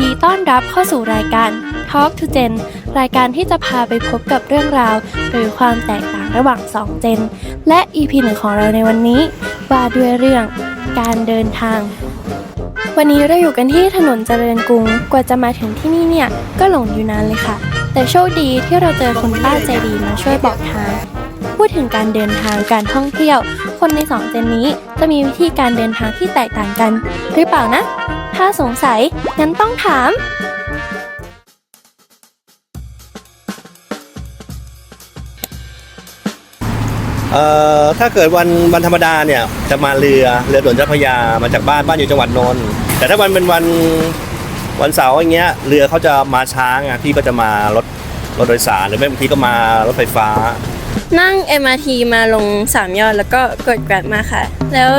ดีต้อนรับเข้าสู่รายการ Talk to Gen รายการที่จะพาไปพบกับเรื่องราว หรือความแตกต่างระหว่าง 2 เจน และ EP หนึ่งของเราในวันนี้ว่าด้วยเรื่องการเดินทาง วันนี้เราอยู่กันที่ถนนเจริญกรุง กว่าจะมาถึงที่นี่เนี่ย ก็หลงอยู่นานเลยค่ะ แต่โชคดีที่เราเจอคุณป้าใจดีมาช่วยบอกทาง พูดถึงการเดินทางการท่องเที่ยว คนในสองเจนนี้จะมีวิธีการเดินทางที่แตกต่างกัน หรือเปล่านะ ถ้าสงสัย งั้นต้องถาม เอ่อถ้าเกิดวันวันธรรมดาเนี่ยจะมาเรือเรือด่วนเจ้าพระยามาจากบ้านบ้านอยู่จังหวัดนนท์แต่ถ้าวันเป็นวันวันเสาร์อย่างเงี้ยเรือเขาจะมาช้างอะพี่ก็จะมารถรถโดยสารหรือไม่บางทีก็มารถไฟฟ้า นั่ง MRT มาลงสามยอดแล้วก็กดกลับมาค่ะ แล้ว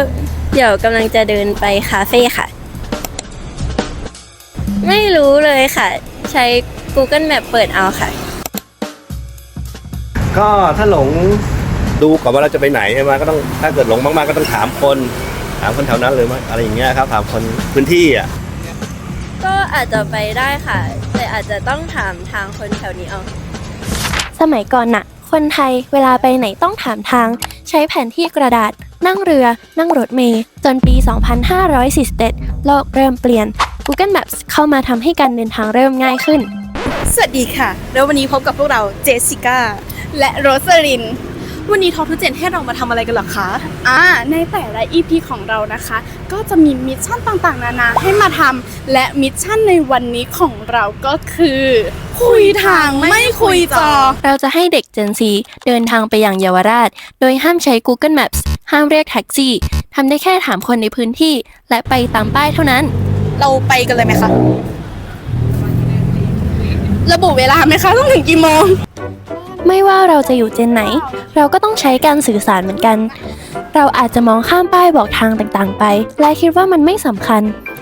เดี๋ยวกำลังจะเดินไปคาเฟ่ค่ะ ไม่รู้เลยค่ะ ใช้ Google Map เปิดเอาค่ะ ก็ถ้าหลงดูก่อนว่าเราจะไปไหนใช่ไหมก็ต้องถ้าเกิดหลงมากๆก็ต้องถามคน ถามคนแถวนั้นเลยมั้ยอะไรอย่างเงี้ยครับ ถามคนพื้นที่อะก็อาจจะไปได้ค่ะ แต่อาจจะต้องถามทางคนแถวนี้เอา สมัยก่อนน่ะ คนไทยเวลาไปไหนต้องถามทาง ใช้แผนที่กระดาษ นั่งเรือ นั่งรถเมล์จนปี 2547โลกเริ่มเปลี่ยน Google Maps เข้ามาทำให้การเดินทางเริ่มง่ายขึ้น สวัสดีค่ะ แล้ววันนี้พบกับพวกเราเจสสิก้าและโรสลิน วันนี้ทอทุเจนให้เรามาทำอะไรกันเหรอคะอ่าในแต่ละ EP ของเรานะคะ ก็จะมีมิชชั่นต่างๆ นานาให้มาทำและมิชชั่นในวันนี้ของเราก็คือ คุยทางไม่คุยจอ เราจะให้เด็ก Gen Z เดินทางไปอย่างเยาวราช โดยห้ามใช้ Google Maps ห้ามเรียกแท็กซี่ทำได้แค่ถามคนในพื้นที่ และไปตามป้ายเท่านั้น เราไปกันเลยไหมคะ ระบุเวลาไหมคะ ต้องถึงกี่โมง ไม่ว่าเราจะอยู่เจนไหน เราก็ต้องใช้การสื่อสารเหมือนกัน เราอาจจะมองข้ามป้ายบอกทางต่างๆ ไป และคิดว่ามันไม่สำคัญ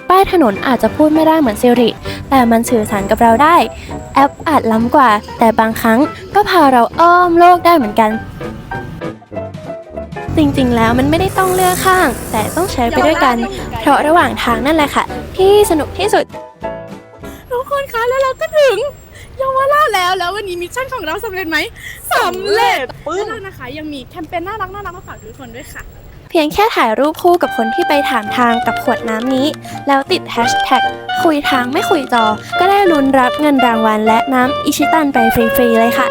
ป้ายถนนอาจจะพูดไม่ได้เหมือนซิริ แต่มันสื่อสารกับเราได้ แอปอาจล้ำกว่า แต่บางครั้งก็พาเราอ้อมโลกได้เหมือนกัน จริงๆ แล้วมันไม่ได้ต้องเลือกข้าง แต่ต้องใช้ไปด้วยกัน เพราะระหว่างทางนั่นแหละค่ะ ที่สนุกที่สุด ทุกคนคะแล้วเราก็ถึงเยาวราชแล้วแล้ววันนี้มิชชั่นของเราสำเร็จไหมสำเร็จปึ้งแล้วนะคะ ยังมีแคมเปญน่ารักน่ารักมาฝากทุกคนด้วยค่ะ เพียงแค่ถ่ายรูปคู่กับคนที่ไปถามทางกับขวดน้ำนี้ แล้วติดแฮชแท็กคุยทางไม่คุยจอ ก็ได้ลุ้นรับเงินรางวัลและน้ำอิชิตันไปฟรีๆเลยค่ะ